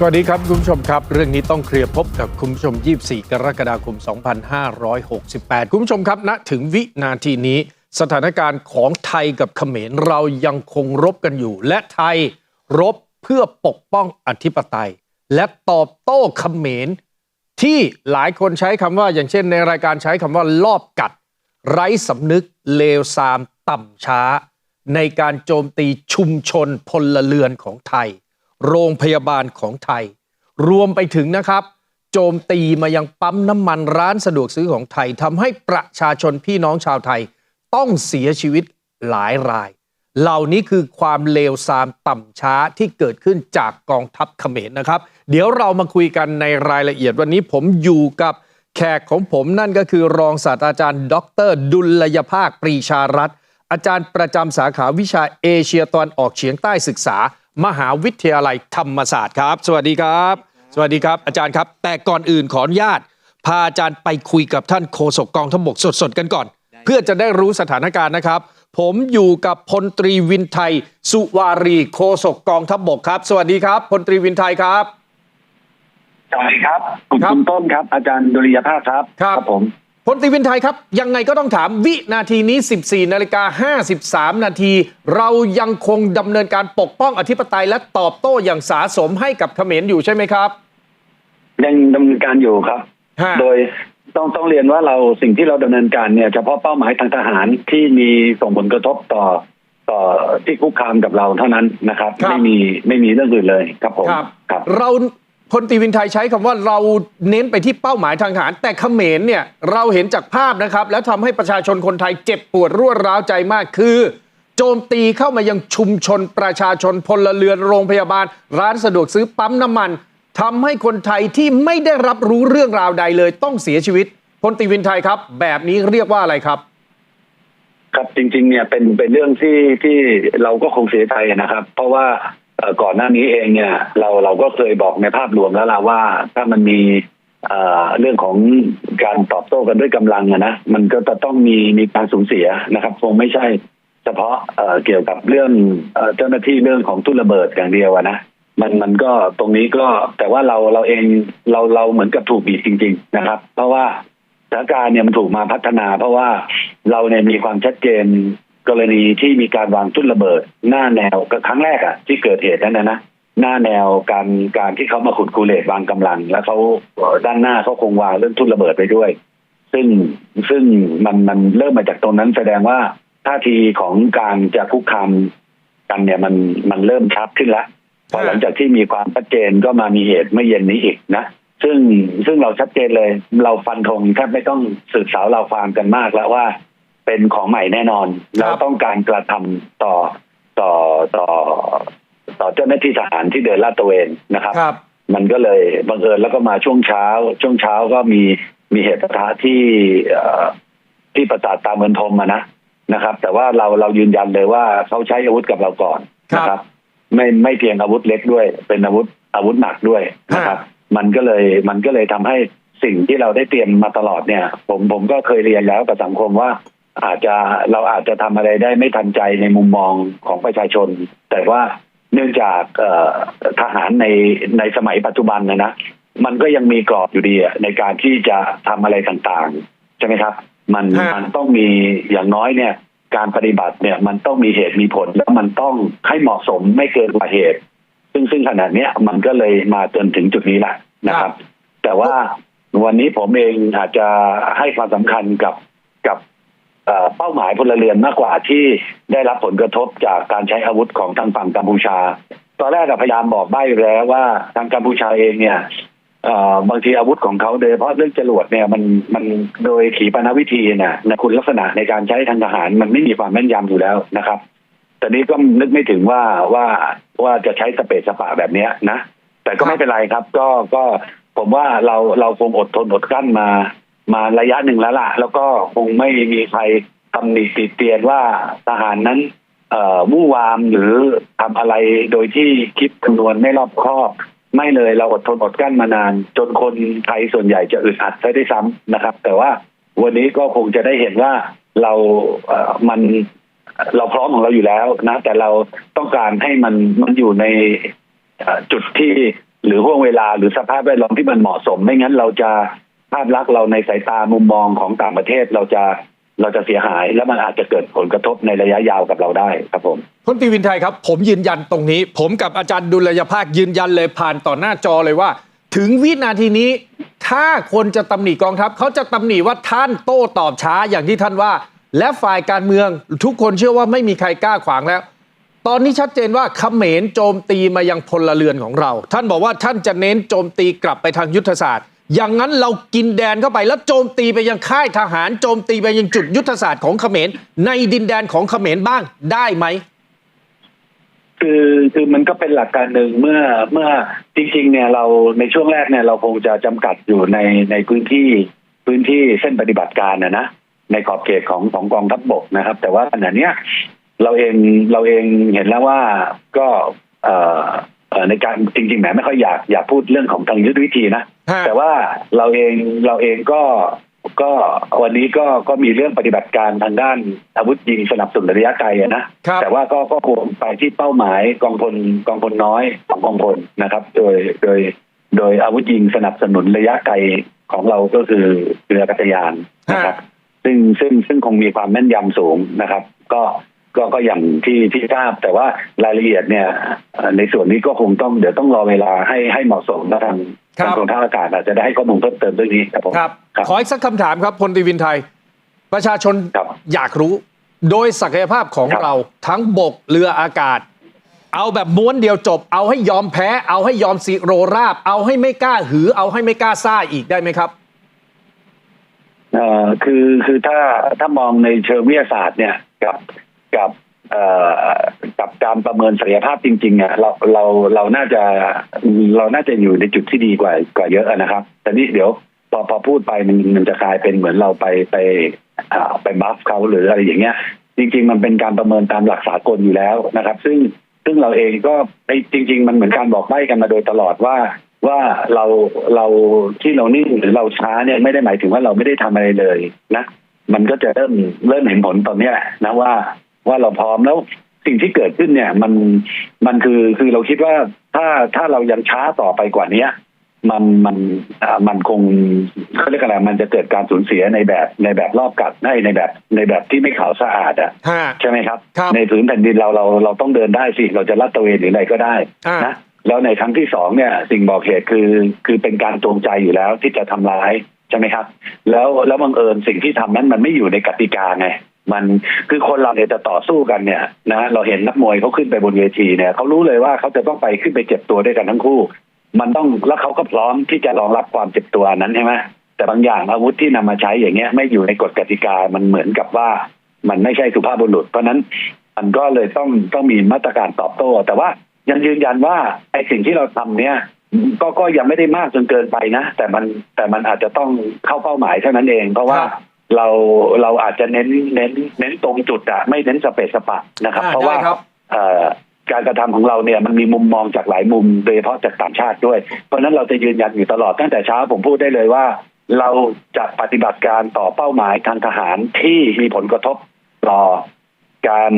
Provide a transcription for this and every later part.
สวัสดีครับ คุณผู้ชมครับ เรื่องนี้ต้องเคลียร์พบกับคุณผู้ชม 24 กรกฎาคม 2568 คุณผู้ชมครับณถึงวินาทีนี้สถานการณ์ของไทยกับเขมรเรายังคงรบกันอยู่ และไทยรบเพื่อปกป้องอธิปไตย และตอบโต้เขมร ที่หลายคนใช้คำว่า อย่างเช่นในรายการใช้คำว่าลอบกัด ไร้สำนึกเลวทรามต่ำช้า ในการโจมตีชุมชนพลเรือนของไทย โรงพยาบาลของไทย รวมไปถึงนะครับ โจมตีมายังปั๊มน้ำมันร้านสะดวกซื้อของไทยทำให้ประชาชนพี่น้องชาวไทย ต้องเสียชีวิตหลายราย เหล่านี้คือความเลวทรามต่ำช้าที่เกิดขึ้นจากกองทัพเขมรนะครับ เดี๋ยวเรามาคุยกันในรายละเอียดวันนี้ผมอยู่กับแขกของผมนั่นก็คือรองศาสตราจารย์ ดร ดุลยภาคปรีชารัตน์อาจารย์ประจำสาขาวิชาเอเชียตะวันออกเฉียงใต้ศึกษา มหาวิทยาลัยธรรมศาสตร์ครับ สวัสดีครับ สวัสดีครับ อาจารย์ครับ แต่ก่อนอื่นขออนุญาต พาอาจารย์ไปคุยกับท่านโฆษกกองทัพบกสดๆกันก่อน เพื่อจะได้รู้สถานการณ์นะครับ ผมอยู่กับพลตรีวินไทย สุวารีโฆษกกองทัพบกครับ สวัสดีครับพลตรีวินไทยครับสวัสดีครับคุณครับคุณต้นครับ อาจารย์ดุริยภาพครับ ครับผม พลตรีวินไทยครับ ยังไงก็ต้องถามวินาทีนี้ 14นาฬิกา53 นาที เรายังคงดำเนินการปกป้องอธิปไตยและตอบโต้อย่างสาสมให้กับเขมรอยู่ใช่ไหมครับ ยังดำเนินการอยู่ครับฮะโดยต้องต้องเรียนว่าเราสิ่งที่เราดำเนินการเนี่ยเฉพาะเป้าหมายทางทหารที่มีส่งผลกระทบต่อต่อที่คุกคามกับเราเท่านั้นนะครับครับไม่มีไม่มีเรื่องอื่นเลยครับผมครับครับเรา พลตีวินไทยใช้คำว่าเราเน้นไปที่เป้าหมายทางทหาร แต่เขมรเนี่ยเราเห็นจากภาพนะครับ แล้วทำให้ประชาชนคนไทยเจ็บปวดรวดร้าวใจมากคือ โจมตีเข้ามายังชุมชนประชาชนพลเรือนโรงพยาบาล ร้านสะดวกซื้อปั๊มน้ำมันทำให้คนไทยที่ไม่ได้รับรู้เรื่องราวใดเลยต้องเสียชีวิตพลตีวินไทยครับ แบบนี้เรียกว่าอะไรครับครับจริง ๆ เนี่ยเป็นเป็นเรื่องที่ที่เราก็คงเสียใจนะครับ เพราะว่า ก่อนหน้านี้เองเนี่ย เราเราก็เคยบอกในภาพรวมแล้วล่ะว่า ถ้ามันมีเรื่องของการตอบโต้กันด้วยกำลังนะมันก็จะต้องมีมีการสูญเสียนะครับ คงไม่ใช่เฉพาะเกี่ยวกับเรื่องเจ้าหน้าที่เรื่องของทุนระเบิดอย่างเดียวนะมันมันก็ตรงนี้ก็แต่ว่าเราเราเองเราเราเหมือนกับถูกบีบจริง ๆ นะครับ เพราะว่าสถานการณ์เนี่ยมันถูกมาพัฒนา เพราะว่าเราเนี่ยมีความชัดเจน กรณีที่มีการวางทุ่นระเบิด หน้าแนวครั้งแรกอะที่เกิดเหตุนั้นนะนะหน้าแนวการการที่เขามาขุดคูเลตวางกำลัง แล้วเขาด้านหน้าเขาคงวางเรื่องทุ่นระเบิดไปด้วย ซึ่งซึ่งมันมันเริ่มมาจากตรงนั้นแสดงว่าท่าทีของการจะคุกคามกันเนี่ยมันมันเริ่มชัดขึ้นแล้วพอหลังจากที่มีความชัดเจนก็มามีเหตุไม่เย็นนี้อีกนะซึ่งซึ่งเราชัดเจนเลย เราฟันธงแทบไม่ต้องสืบสาวเราความกันมากแล้วว่า เป็นของใหม่แน่นอน เราต้องการกระทำต่อต่อต่อต่อเจ้าหน้าที่ทหารที่เดินลาดตระเวนนะครับครับมันก็เลยบังเอิญแล้วก็มาช่วงเช้า ช่วงเช้าก็มีมีเหตุปะทะที่เอ่อที่ประสาทตาเมือนทมอะนะนะครับ แต่ว่าเราเรายืนยันเลยว่าเขาใช้อาวุธกับเราก่อนนะคครัรับบไม่ไม่เพียงอาวุธเล็กด้วย เป็นอาวุธอาวุธหนักด้วยนะครับ มันก็เลยมันก็เลยทำให้สิ่งที่เราได้เตรียมมาตลอดเนี่ย ผมผมก็เคยเรียนแล้วกับสังคมว่า อาจจะเราอาจจะทำอะไรได้ไม่ทันใจในมุมมองของประชาชน แต่ว่าเนื่องจากเอ่อทหารในในสมัยปัจจุบันนะนะมันก็ยังมีกรอบอยู่ดีอะในการที่จะทำอะไรต่างๆใช่ไหมครับ มันฮะมันต้องมีอย่างน้อยเนี่ย การปฏิบัติเนี่ยมันต้องมีเหตุมีผลแล้วมันต้องให้เหมาะสมไม่เกินกว่าเหตุ ซึ่งซึ่งขนาดเนี้ยมันก็เลยมาจนถึงจุดนี้แหละนะครับ แต่ว่าวันนี้ผมเองอาจจะให้ความสำคัญกับกับ เป้าหมายพลเรือนมากกว่าที่ได้รับผลกระทบจากการใช้อาวุธของทางฝั่งกัมพูชา ตอนแรกพยายามบอกใบ้แล้วว่าทางกัมพูชาเองเนี่ยบางทีอาวุธของเขาโดยเฉพาะเรื่องจรวดเนี่ยมันมันโดยขีปนาวิธีนี่ยในคุณลักษณะในการใช้ทางทหารมันไม่มีความแม่นยำอยู่แล้วนะครับแต่นี้ก็นึกไม่ถึงว่าว่าว่าจะใช้สเปซสปะแบบเนี้ยนะ แต่ก็ไม่เป็นไรครับ ก็ก็ผมว่าเราเราคงอดทนอดกั้นมา มาระยะหนึ่งแล้วล่ะ แล้วก็คงไม่มีใครตำหนิติเตียนว่าทหารนั้นเอ่อมู่วามหรือทำอะไรโดยที่คิดคำนวณไม่รอบคอบไม่เลยเราอดทนอดกลั้นมานาน จนคนไทยส่วนใหญ่จะอึดอัดซะด้วยซ้ำนะครับ แต่ว่าวันนี้ก็คงจะได้เห็นว่าเราเอ่อมันเราพร้อมของเราอยู่แล้วนะ แต่เราต้องการให้มันมันอยู่ในจุดที่หรือห่วงเวลาหรือสภาพแวดล้อมที่มันเหมาะสม ไม่งั้นเราจะ ภาพลักษณ์เราในสายตามุมมองของต่างประเทศเราจะเราจะเสียหาย แล้วมันอาจจะเกิดผลกระทบในระยะยาวกับเราได้ครับผมพลตรีวินไทยครับ ผมยืนยันตรงนี้ ผมกับอาจารย์ดุลยภาคยืนยันเลยผ่านต่อหน้าจอเลยว่า ถึงวินาทีนี้ ถ้าคนจะตำหนิกองทัพเขาจะตำหนิว่าท่านโต้ตอบช้าอย่างที่ท่านว่า และฝ่ายการเมืองทุกคนเชื่อว่าไม่มีใครกล้าขวางแล้ว ตอนนี้ชัดเจนว่าเขมรโจมตีมายังพลเรือนของเรา ท่านบอกว่าท่านจะเน้นโจมตีกลับไปทางยุทธศาสตร์ อย่างนั้นเรากินแดนเข้าไปแล้วโจมตีไปยังค่ายทหารโจมตีไปยังจุดยุทธศาสตร์ของเขมร ในดินแดนของเขมรบ้างได้ไหมคือคือมันก็เป็นหลักการหนึ่งเมื่อเมื่อจริงๆเนี่ยเราในช่วงแรกเนี่ยเราคงจะจำกัดอยู่ในในพื้นที่พื้นที่เส้นปฏิบัติการนะนะในขอบเขตของของกองทัพบกนะครับ แต่ว่าขณะเนี้ยเราเองเราเองเห็นแล้วว่าก็เอ่อเอ่อ ในการจริงๆแหมไม่ค่อยอยากอยากพูดเรื่องของทางยุทธวิธีนะฮะแต่ว่าเราเองเราเองก็ก็วันนี้ก็ก็มีเรื่องปฏิบัติการทางด้านอาวุธยิงสนับสนุนระยะไกลอะนะครับแต่ว่าก็ก็คงไปที่เป้าหมายกองพลกองพลน้อยของกองพลนะครับ โดยโดยโดยอาวุธยิงสนับสนุนระยะไกลของเราก็คือเรืออากาศยานนะครับ ซึ่งซึ่งซึ่งคงมีความแม่นยำสูงนะครับ ก็ ก็ก็อย่างที่ที่ทราบแต่ว่ารายละเอียดเนี่ยเอ่อในส่วนนี้ก็คงต้องเดี๋ยวต้องรอเวลาให้ให้เหมาะสมนะทางครับทางกองทัพอากาศอาจจะได้ให้ข้อมูลเพิ่มเติมเรื่องนี้ครับผมครับครับขออีกสักคำถามครับพลตรีวินไทย ประชาชนครับอยากรู้ โดยศักยภาพของครับเราทั้งบกเรืออากาศ เอาแบบม้วนเดียวจบ เอาให้ยอมแพ้ เอาให้ยอมสิโรราบ เอาให้ไม่กล้าหือ เอาให้ไม่กล้าซ่าอีกได้ไหมครับเอ่อคือคือถ้าถ้ามองในเชิงวิทยาศาสตร์เนี่ยกับ กับกับการประเมินศักยภาพจริงๆอะเราเราเราน่าจะเราน่าจะอยู่ในจุดที่ดีกว่ากว่าเยอะนะครับแต่นี่เดี๋ยวพอพอพูดไปมันมันจะกลายเป็นเหมือนเราไปไปไปบัฟเขาหรืออะไรอย่างเงี้ย จริง ๆ มันเป็นการประเมินตามหลักสากลอยู่แล้วนะครับ ซึ่งซึ่งเราเองก็ไอ้จริง ๆ มันเหมือนการบอกใบ้กันมาโดยตลอดว่าว่าเราเราที่เรานิ่งหรือเราช้าเนี่ยไม่ได้หมายถึงว่าเราไม่ได้ทำอะไรเลยนะ มันก็จะเริ่มเริ่มเห็นผลตอนนี้แหละนะว่า ว่าเราพร้อมแล้วสิ่งที่เกิดขึ้นเนี่ย มันมันคือคือเราคิดว่าถ้าถ้าเรายังช้าต่อไปกว่าเนี้ยมันมันอ่ามันคงเขาเรียกอะไรมันจะเกิดการสูญเสียในแบบในแบบรอบกัดในในแบบในแบบที่ไม่ขาวสะอาดอะฮะใช่ไหมครับครับในผืนแผ่นดินเราเราเราต้องเดินได้สิ เราจะลัดตระเวนหรืออะไรก็ได้อ่านะแล้วในครั้งที่สองเนี่ย สิ่งบอกเหตุคือคือเป็นการจงใจอยู่แล้วที่จะทำร้ายใช่ไหมครับ แล้วแล้วบังเอิญสิ่งที่ทำนั้นมันไม่อยู่ในกติกาไง มันคือคนเราเนี่ยจะต่อสู้กันเนี่ยนะเราเห็นนักมวยเขาขึ้นไปบนเวทีเนี่ยเขารู้เลยว่าเขาจะต้องไปขึ้นไปเจ็บตัวด้วยกันทั้งคู่ มันต้องแล้วเขาก็พร้อมที่จะรองรับความเจ็บตัวนั้นใช่ไหมแต่บางอย่างอาวุธที่นำมาใช้อย่างเงี้ยไม่อยู่ในกฎกติกามันเหมือนกับว่ามันไม่ใช่สุภาพบุรุษ เพราะนั้นมันก็เลยต้องต้องมีมาตรการตอบโต้ แต่ว่ายังยืนยันว่าไอ้สิ่งที่เราทำเนี่ยก็ก็ยังไม่ได้มากจนเกินไปนะ แต่มันแต่มันอาจจะต้องเข้าเป้าหมายเท่านั้นเอง เพราะว่า เราเราอาจจะเน้นเน้น เน้นตรงจุดอะไม่เน้นสเปซสปะนะครับ อ่าเพราะว่าได้ครับ เอ่อการกระทำของเราเนี่ยมันมีมุมมองจากหลายมุมโดยเฉพาะจากต่างชาติด้วย เพราะฉะนั้นเราจะยืนยันอยู่ตลอดตั้งแต่เช้าผมพูดได้เลยว่า เราจะปฏิบัติการต่อเป้าหมายทางทหารที่มีผลกระทบต่อการ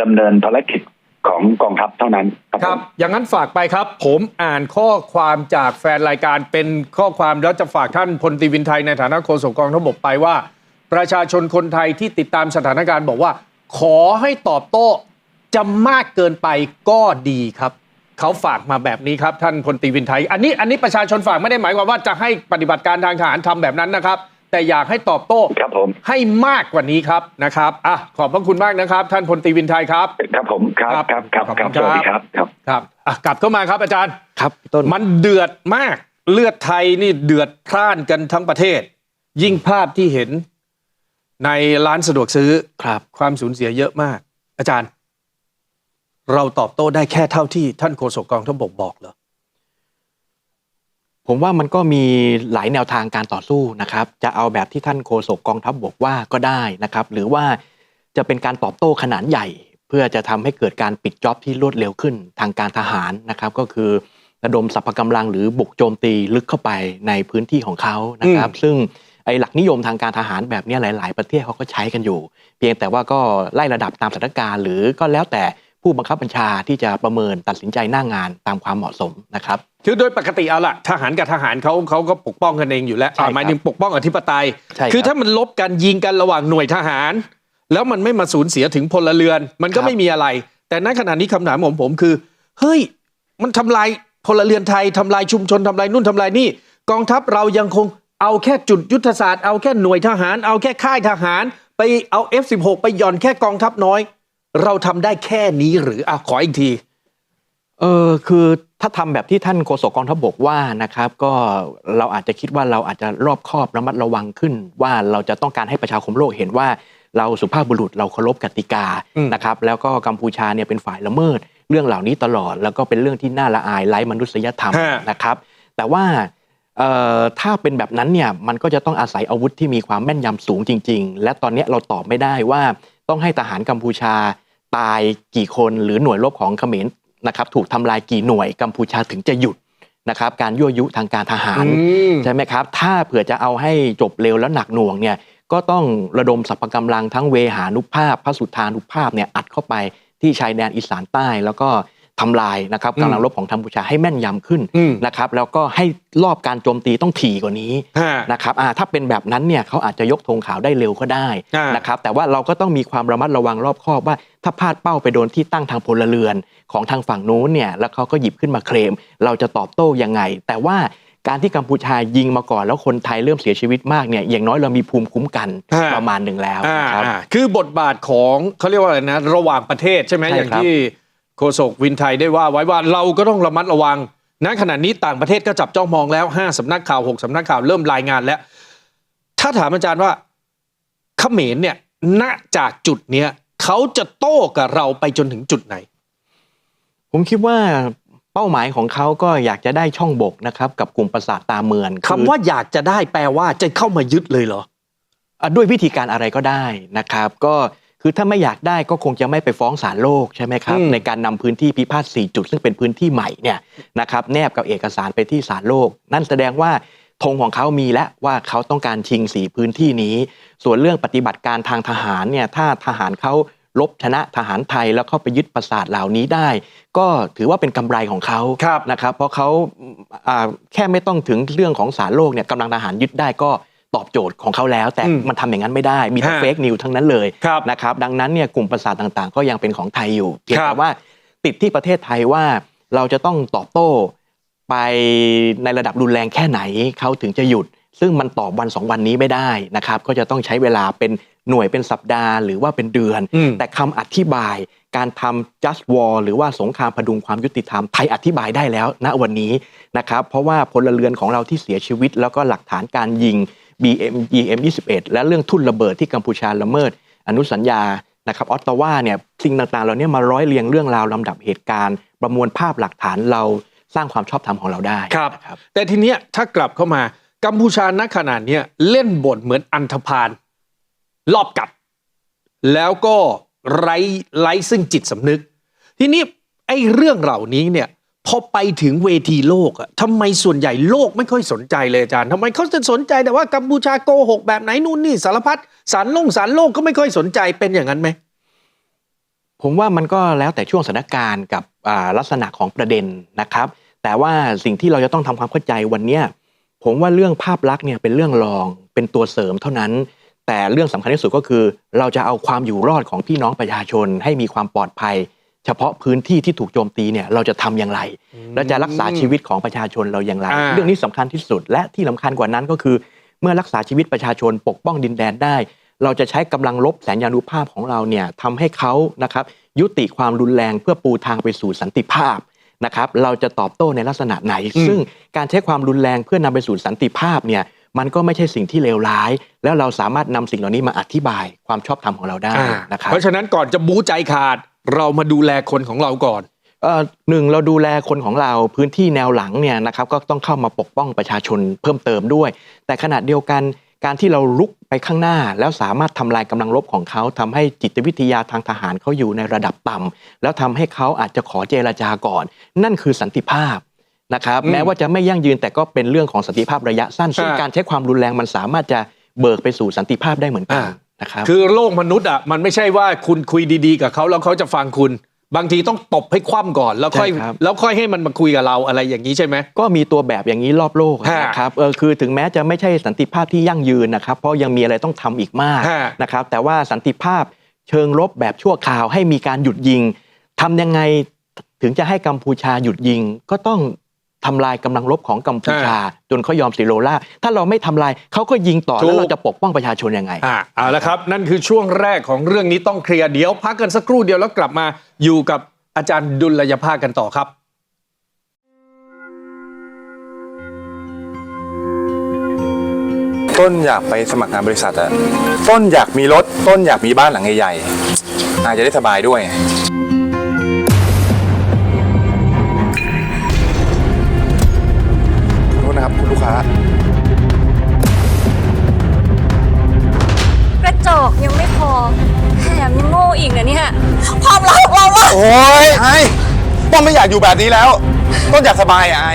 ดำเนินภารกิจของกองทัพเท่านั้นครับคผรับ ม อย่างนั้นฝากไปครับ ผมอ่านข้อความจากแฟนรายการเป็นข้อความแล้วจะฝากท่านพลตรีวินไทยในฐานะโฆษกกองทัพบกไปว่า ประชาชนคนไทยที่ติดตามสถานการณ์บอกว่า ขอให้ตอบโต้จะมากเกินไปก็ดีครับ เขาฝากมาแบบนี้ครับท่านพลตรีวินไทย อันนี้อันนี้ประชาชนฝากไม่ได้หมายความว่าจะให้ปฏิบัติการทางทหารทำแบบนั้นนะครับ แต่อยากให้ตอบโต้ครับผมให้มากกว่านี้ครับนะครับอะขอบพระคุณมากนะครับ ท่านพลตรีวินไทยครับ ครับผมครับครับครับครับขอบคคุรับณสวัสดีคครัรับบครับครับอะกลับเข้ามาครับอาจารย์ครับพี่ต้นมันเดือดมากเลือดไทยนี่เดือดพล่านกันทั้งประเทศ ยิ่งภาพที่เห็น ในร้านสะดวกซื้อครับ ความสูญเสียเยอะมาก อาจารย์ เราตอบโต้ได้แค่เท่าที่ท่านโฆษกกองทัพบกบอกเหรอผมว่ามันก็มีหลายแนวทางการต่อสู้นะครับ จะเอาแบบที่ท่านโฆษกกองทัพบกว่าก็ได้นะครับ หรือว่าจะเป็นการตอบโต้ขนาดใหญ่ เพื่อจะทำให้เกิดการปิดจ็อบที่รวดเร็วขึ้นทางการทหารนะครับ ก็คือระดมสรรพกำลังหรือบุกโจมตีลึกเข้าไปในพื้นที่ของเขานะครับ ซึ่ง ไอ้หลักนิยมทางการทหารแบบเนี้ยหลาย ๆ ประเทศเขาก็ใช้กันอยู่ เพียงแต่ว่าก็ไล่ระดับตามสถานการณ์ หรือก็แล้วแต่ผู้บังคับบัญชาที่จะประเมินตัดสินใจหน้างานตามความเหมาะสมนะครับคือโดยปกติเอาล่ะทหารกับทหารเขาเขาก็ปกป้องกันเองอยู่แล้วใช่ครับอ่าหมายถึงปกป้องอธิปไตยใช่ครับคือถ้ามันลบกันยิงกันระหว่างหน่วยทหาร แล้วมันไม่มาสูญเสียถึงพลเรือน มันก็ครับไม่มีอะไร แต่ณขณะนี้คำถามของผมคือเฮ้ยมันทำลายพลเรือนไทยทำลายชุมชนทำลายนู่นทำลายนี่ กองทัพเรายังคง เอาแค่จุดยุทธศาสตร์เอาแค่หน่วยทหาร เอาแค่ค่ายทหาร ไปเอา F16 ไปหย่อนแค่กองทัพน้อย เราทำได้แค่นี้หรืออะขออีกทีเออคือถ้าทำแบบที่ท่านโฆษกกองทัพบกว่านะครับ ก็เราอาจจะคิดว่าเราอาจจะรอบคอบระมัดระวังขึ้น ว่าเราจะต้องการให้ประชาคมโลกเห็นว่า เราสุภาพบุรุษเราเคารพกติกาอืมนะครับแล้วก็กัมพูชาเนี่ยเป็นฝ่ายละเมิด เรื่องเหล่านี้ตลอด แล้วก็เป็นเรื่องที่น่าละอายไร้มนุษยธรรมฮะนะครับ แต่ว่าเอ่อ ถ้าเป็นแบบนั้นเนี่ยมันก็จะต้องอาศัยอาวุธที่มีความแม่นยำสูงจริง ๆ และตอนเนี้ยเราตอบไม่ได้ว่าต้องให้ทหารกัมพูชาตายกี่คนหรือหน่วยรบของเขมรนะครับถูกทำลายกี่หน่วยกัมพูชาถึงจะหยุดนะครับการยั่วยุทางการทหารอืมใช่ไหมครับ ถ้าเผื่อจะเอาให้จบเร็วแล้วหนักหน่วงเนี่ยก็ต้องระดมสรรพกำลังทั้งเวหานุภาพ พระสุธานุภาพเนี่ยอัดเข้าไปที่ชายแดนอีสานใต้ แล้วก็ ทำลายนะครับอืมกำลังรบของกัมพูชาให้แม่นยำขึ้นอืมนะครับแล้วก็ให้รอบการโจมตีต้องถี่กว่านี้ฮะนะครับอ่าถ้าเป็นแบบนั้นเนี่ยเขาอาจจะยกธงขาวได้เร็วก็ได้อ่านนะครับแต่ว่าเราก็ต้องมีความระมัดระวังรอบคอบว่าถ้าพลาดเป้าไปโดนที่ตั้งทางพลเรือนของทางฝั่งนู้นเนี่ยแล้วเขาก็หยิบขึ้นมาเคลม เราจะตอบโต้ยังไง แต่ว่าการที่กัมพูชายิงมาก่อนแล้วคนไทยเริ่มเสียชีวิตมากเนี่ยอย่างน้อยเรามีภูมิคุ้มกันอ่าประมาณหนึ่งแล้วอ่านะครับอ่าคือบทบาทของเขาเรียกว่าอะไรนะ ระหว่างประเทศใช่ไหมใช่อย่างครับที่ โฆษกวินไทยได้ว่าไว้ว่าเราก็ต้องระมัดระวังณขณะนี้ต่างประเทศก็จับจ้องมองแล้วห้าสำนักข่าวหกสำนักข่าวเริ่มรายงานแล้ว ถ้าถามอาจารย์ว่าเขมรเนี่ยณจากจุดเนี้ยเขาจะโต้กับเราไปจนถึงจุดไหน ผมคิดว่าเป้าหมายของเขาก็อยากจะได้ช่องบกนะครับ กับกลุ่มประสาทตาเมือนคำว่าอยากจะได้แปลว่าจะเข้ามายึดเลยเหรออะด้วยวิธีการอะไรก็ได้นะครับ ก็ คือถ้าไม่อยากได้ก็คงจะไม่ไปฟ้องศาลโลกใช่ไหมครับอืมในการนำพื้นที่พิพาท4จุด ซึ่งเป็นพื้นที่ใหม่เนี่ยนะครับแนบกับเอกสารไปที่ศาลโลก นั่นแสดงว่าธงของเขามีแล้วว่าเขาต้องการชิงสีพื้นที่นี้ ส่วนเรื่องปฏิบัติการทางทหารเนี่ยถ้าทหารเขาลบชนะทหารไทยแล้วเข้าไปยึดปราสาทเหล่านี้ได้ ก็ถือว่าเป็นกำไรของเขาครับนะครับ เพราะเขาอ่าแค่ไม่ต้องถึงเรื่องของศาลโลกเนี่ยกำลังทหารยึดได้ก็ ตอบโจทย์ของเขาแล้ว แต่อืมมันทำอย่างนั้นไม่ได้มีแต่ฮะเฟกนิวทั้งนั้นเลยครับนะครับดังนั้นเนี่ยกลุ่มประสาทต่างๆ ก็ยังเป็นของไทยอยู่เพียงครัแต่บว่าติดที่ประเทศไทยว่าเราจะต้องตอบโต้ไปในระดับรุนแรงแค่ไหนเขาถึงจะหยุด ซึ่งมันตอบวันสองวันนี้ไม่ได้นะครับ ก็จะต้องใช้เวลาเป็นหน่วยเป็นสัปดาห์ หรือว่าเป็นเดือนอืมแต่คำอธิบายการทำ just war หรือว่าสงครามพดุงความยุติธรรมไทยอธิบายได้แล้วณวันนี้นะครับ เพราะว่าพลเรือนของเราที่เสียชีวิต แล้วก็หลักฐานการยิง BM BM 21 และเรื่องทุ่นระเบิดที่กัมพูชาละเมิด อนุสัญญานะครับออตตาวาเนี่ยสิ่งต่างๆเราเนี่ยมาร้อยเรียงเรื่องราวลำดับเหตุการณ์ ประมวลภาพหลักฐานเราสร้างความชอบธรรมของเราได้ครับรบแต่ทีเนี้ยถ้ากลับเข้ามากัมพูชาณขนาดเนี้ยเล่นบทเหมือนอันธพาลรอบกัด แล้วก็ไร้ไร้ซึ่งจิตสำนึก ทีนี้ไอ้เรื่องเหล่านี้เนี่ย พอไปถึงเวทีโลกอะทำไมส่วนใหญ่โลกไม่ค่อยสนใจเลยอาจารย์ทำไมเขาจะสนใจแต่ว่ากัมพูชาโกหกแบบไหนนู่นนี่สารพัดสารลงสารโลกก็ไม่ค่อยสนใจเป็นอย่างนั้นไหมผมว่ามันก็แล้วแต่ช่วงสถานการณ์กับลักษณะของประเด็นนะครับ แต่ว่าสิ่งที่เราจะต้องทำความเข้าใจวันนี้ผมว่าเรื่องภาพลักษณ์เนี่ยเป็นเรื่องรองเป็นตัวเสริมเท่านั้น แต่เรื่องสำคัญที่สุดก็คือ เราจะเอาความอยู่รอดของพี่น้องประชาชนให้มีความปลอดภัย เฉพาะพื้นที่ที่ถูกโจมตีเนี่ยเราจะทำอย่างไร และจะรักษาชีวิตของประชาชนเราอย่างไรอ่าเรื่องนี้สำคัญที่สุด และที่สำคัญกว่านั้นก็คือ เมื่อรักษาชีวิตประชาชนปกป้องดินแดนได้ เราจะใช้กำลังลบแสนยานุภาพของเราเนี่ยทำให้เขานะครับยุติความรุนแรงเพื่อปูทางไปสู่สันติภาพนะครับเราจะตอบโต้ในลักษณะไหนอืมซึ่งการใช้ความรุนแรงเพื่อนำไปสู่สันติภาพเนี่ยมันก็ไม่ใช่สิ่งที่เลวร้าย แล้วเราสามารถนำสิ่งเหล่านี้มาอธิบายความชอบธรรมของเราได้อ่านะครับเพราะฉะนั้นก่อนจะบู๊ใจขาด เรามาดูแลคนของเราก่อนเอ่อหนึ่งเราดูแลคนของเราพื้นที่แนวหลังเนี่ยนะครับก็ต้องเข้ามาปกป้องประชาชนเพิ่มเติมด้วย แต่ขณะเดียวกันการที่เราลุกไปข้างหน้า แล้วสามารถทำลายกำลังรบของเขาทำให้จิตวิทยาทางทหารเขาอยู่ในระดับต่ำแล้วทำให้เขาอาจจะขอเจรจาก่อน นั่นคือสันติภาพนะครับอืมแม้ว่าจะไม่ยั่งยืนแต่ก็เป็นเรื่องของสันติภาพระยะสั้นซึ่งอ่าการใช้ความรุนแรงมันสามารถจะเบิกไปสู่สันติภาพได้เหมือนกันอ่า นะครับคือโลกมนุษย์อะมันไม่ใช่ว่าคุณคุยดีๆ กับเขาแล้วเขาจะฟังคุณ บางทีต้องตบให้คว่ำก่อนแล้วค่อย ใช่ครับ แล้วค่อยให้มันมาคุยกับเราอะไรอย่างนี้ใช่ไหม ก็มีตัวแบบอย่างนี้รอบโลกฮะนะครับเออคือถึงแม้จะไม่ใช่สันติภาพที่ยั่งยืนนะครับ เพราะยังมีอะไรต้องทำอีกมากฮะนะครับ แต่ว่าสันติภาพเชิงลบแบบชั่วคราวให้มีการหยุดยิงทำยังไงถึงจะให้กัมพูชาหยุดยิงก็ต้อง ทำลายกำลังรบของกัมพูชา จนเขายอมสิโรราบถ้าเราไม่ทำลายเขาก็ยิงต่อถูกแล้วเราจะปกป้องประชาชนยังไงอ่าเอาละครับ นั่นคือช่วงแรกของเรื่องนี้ต้องเคลียร์เดี๋ยวพักกันสักครู่เดียวแล้วกลับมาอยู่กับอาจารย์ดุลยภาคกันต่อครับต้นอยากไปสมัครงานบริษัทอะต้นอยากมีรถ ต้นอยากมีบ้านหลังใหญ่ๆอาจจะได้สบายด้วย ความรักของเราอะโอ้ยไอ้ต้นไม่อยากอยู่แบบนี้แล้ว ต้นอยากสบายอะไอ